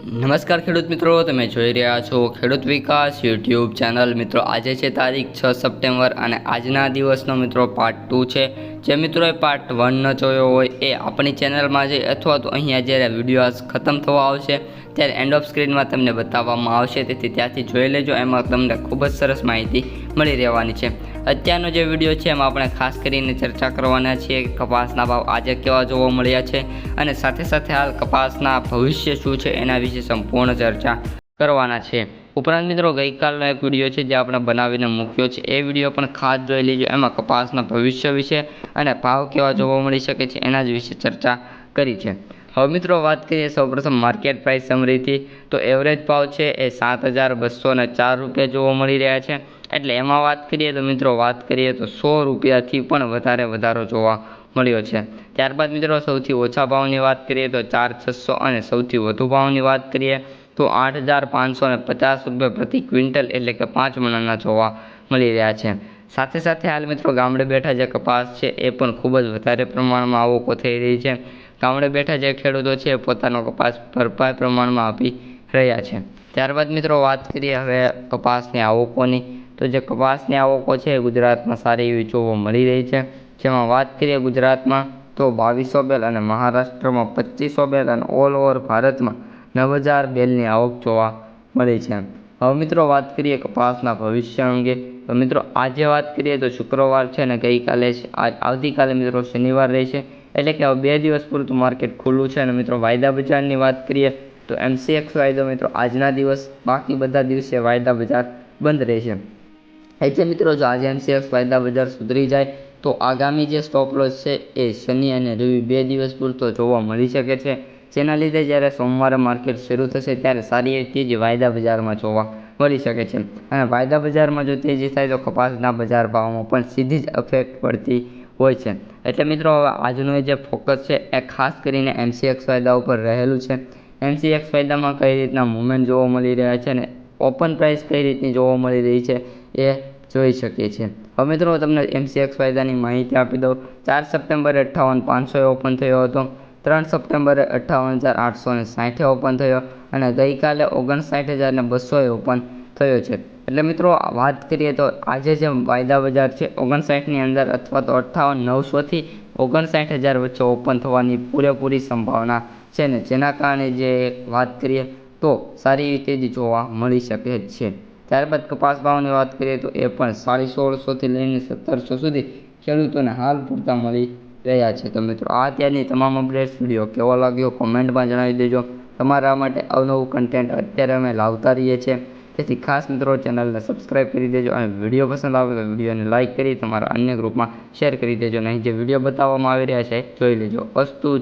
નમસ્કાર ખેડૂત મિત્રો, તમે જોઈ રહ્યા છો ખેડૂત વિકાસ યુટ્યુબ ચેનલ. મિત્રો, આજે છે તારીખ છ સપ્ટેમ્બર અને આજના દિવસનો મિત્રો પાર્ટ ટુ છે. જે મિત્રોએ પાર્ટ વન ન જોયો હોય એ આપણી ચેનલમાં જઈ અથવા તો અહીંયા જ્યારે વીડિયો ખતમ થવા આવશે, ત્યારે એન્ડ ઓફ સ્ક્રીનમાં તમને બતાવવામાં આવશે. તેથી ત્યાંથી જોઈ લેજો, એમાં તમને ખૂબ જ સરસ માહિતી મળી રહેવાની છે. અત્યારનો જે વીડિયો છે એમાં આપણે ખાસ કરીને ચર્ચા કરવાના છીએ કપાસના ભાવ આજે કેવા જોવા મળ્યા છે અને સાથે સાથે હાલ કપાસના ભવિષ્ય શું છે એના વિશે સંપૂર્ણ ચર્ચા કરવાના છે ઉપરાંત મિત્રો, ગઈકાલનો એક વીડિયો છે જે આપણે બનાવીને મૂક્યો છે. એ વીડિયો પણ ખાસ જોઈ લેજો. એમાં કપાસના ભવિષ્ય વિશે અને ભાવ કેવા જોવા મળી શકે છે એના જ વિશે ચર્ચા કરી છે. હવે મિત્રો વાત કરીએ સૌપ્રથમ માર્કેટ પ્રાઇસ સમરીથી, તો એવરેજ ભાવ છે એ સાત હજાર બસો ને ચાર રૂપિયા જોવા મળી રહ્યા છે. એટલે એમાં વાત કરીએ તો મિત્રો વાત કરીએ તો સો રૂપિયાથી પણ વધારે વધારો જોવા મળ્યો છે. ત્યારબાદ મિત્રો સૌથી ઓછા ભાવની વાત કરીએ તો ચાર છસો અને સૌથી વધુ ભાવની વાત કરીએ તો આઠ હજાર પાંચસો ને પચાસ રૂપિયા પ્રતિ ક્વિન્ટલ એટલે કે પાંચ મણાના જોવા મળી રહ્યા છે. સાથે સાથે હાલ મિત્રો ગામડે બેઠા જે કપાસ છે એ પણ ખૂબ જ વધારે પ્રમાણમાં આવકો થઈ રહી છે. ગામડે બેઠા જે ખેડૂતો છે પોતાનો કપાસ ભરપાઈ પ્રમાણમાં આપી રહ્યા છે. ત્યારબાદ મિત્રો વાત કરીએ હવે કપાસની આવકોની. તો જે કપાસની આવકો છે એ ગુજરાતમાં સારી એવી જોવા મળી રહી છે. જેમાં વાત કરીએ ગુજરાતમાં, તો બાવીસો બેલ અને મહારાષ્ટ્રમાં પચીસો બેલ અને ઓલ ઓવર ભારતમાં નવ હજાર બેલની આવક જોવા મળી છે. હવે મિત્રો વાત કરીએ કપાસના ભવિષ્ય અંગે. તો મિત્રો, આજે વાત કરીએ તો શુક્રવાર છે અને ગઈકાલે છે. આવતીકાલે મિત્રો શનિવાર રહેશે. એટલે કે હવે બે દિવસ પૂરતું માર્કેટ ખુલ્લું છે અને મિત્રો વાયદા બજારની વાત કરીએ તો એમસીએક્સ વાયદો મિત્રો આજના દિવસ, બાકી બધા દિવસે વાયદા બજાર બંધ રહેશે. એટલે મિત્રો, જો આજે એમસીએક્સ વાયદા બજાર સુધરી જાય, તો આગામી જે સ્ટોપ લોસ છે એ શનિ અને રવિ બે દિવસ પૂરતો જોવા મળી શકે છે. જેના લીધે જ્યારે સોમવારે માર્કેટ શરૂ થશે, ત્યારે સારી એવી તેજી વાયદા બજારમાં જોવા મળી શકે છે. અને વાયદા બજારમાં જો તેજી થાય તો કપાસના બજાર ભાવમાં પણ સીધી જ અફેક્ટ પડતી હોય છે. એટલે મિત્રો, હવે આજનું જે ફોકસ છે એ ખાસ કરીને એમસીએક્સ વાયદા ઉપર રહેલું છે. એમસીએક્સ વાયદામાં કઈ રીતના મુમેન્ટ જોવા મળી રહ્યા છે અને ઓપન પ્રાઇસ કઈ રીતની જોવા મળી રહી છે એ જોઈ શકીએ છીએ. હવે મિત્રો તમને એમસીએક્સ ફાયદાની માહિતી આપી દઉં. ચાર સપ્ટેમ્બર અઠ્ઠાવન પાંચસોએ ઓપન થયો હતો. ત્રણ સપ્ટેમ્બરે અઠ્ઠાવન હજાર આઠસો ને સાઠે ઓપન થયો અને ગઈકાલે ઓગણસાઠ હજાર ને બસોએ ઓપન થયો છે. એટલે મિત્રો વાત કરીએ તો આજે જે વાયદા બજાર છે, ઓગણસાઠની અંદર અથવા તો અઠ્ઠાવન નવસોથી ઓગણસાઠ હજાર વચ્ચે ઓપન થવાની પૂરેપૂરી સંભાવના છે ને. જેના કારણે જે વાત કરીએ તો સારી રીતે જ જોવા મળી શકે છે. ત્યારબાદ કપાસ ભાવની વાત કરીએ તો એ પણ સાડી સોળસોથી લઈને સત્તરસો સુધી ખેડૂતોને હાલ પૂરતા મળી રહ્યા છે તો મિત્રો, આ ત્યારની તમામ અપડેટ્સ વીડિયો કેવો લાગ્યો કોમેન્ટમાં જણાવી દેજો. તમારા માટે અવનવું કન્ટેન્ટ અત્યારે અમે લાવતા રહીએ છીએ. તેથી ખાસ મિત્રો, ચેનલને સબસ્ક્રાઈબ કરી દેજો અને વીડિયો પસંદ આવે તો વિડીયોને લાઇક કરી તમારા અન્ય ગ્રુપમાં શેર કરી દેજો. નહીં જે વીડિયો બતાવવામાં આવી રહ્યા છે, જોઈ લેજો. અસ્તુ